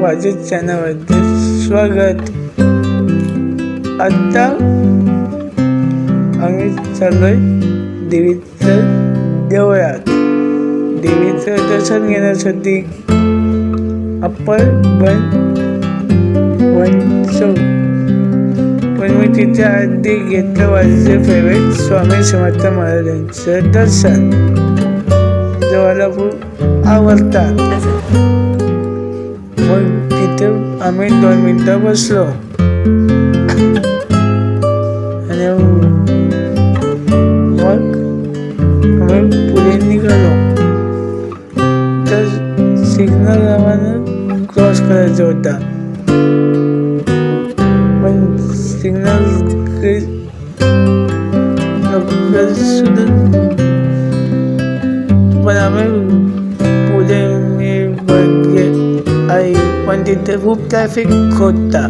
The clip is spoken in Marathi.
माझ्या चॅनलमध्ये स्वागत. आत्ता आम्ही चाललोय देवीचं देवळात. देवीचं दर्शन घेण्यासाठी अप्पर वन वन चौक पण मी तिथे आधी घेतलं माझे फेवरेट स्वामी समर्थ महाराजांचं दर्शन. जे खूप आवडतात. तिथे आम्ही दोन मिनटं बसलो. आणि मग आम्ही पुढे निघालो. तर सिग्नल आम्हाला क्रॉस करायचा होता. पण सिग्नल सुद्धा पण आम्ही पुढे मी बघे आई पण तिथे खूप ट्रॅफिक होता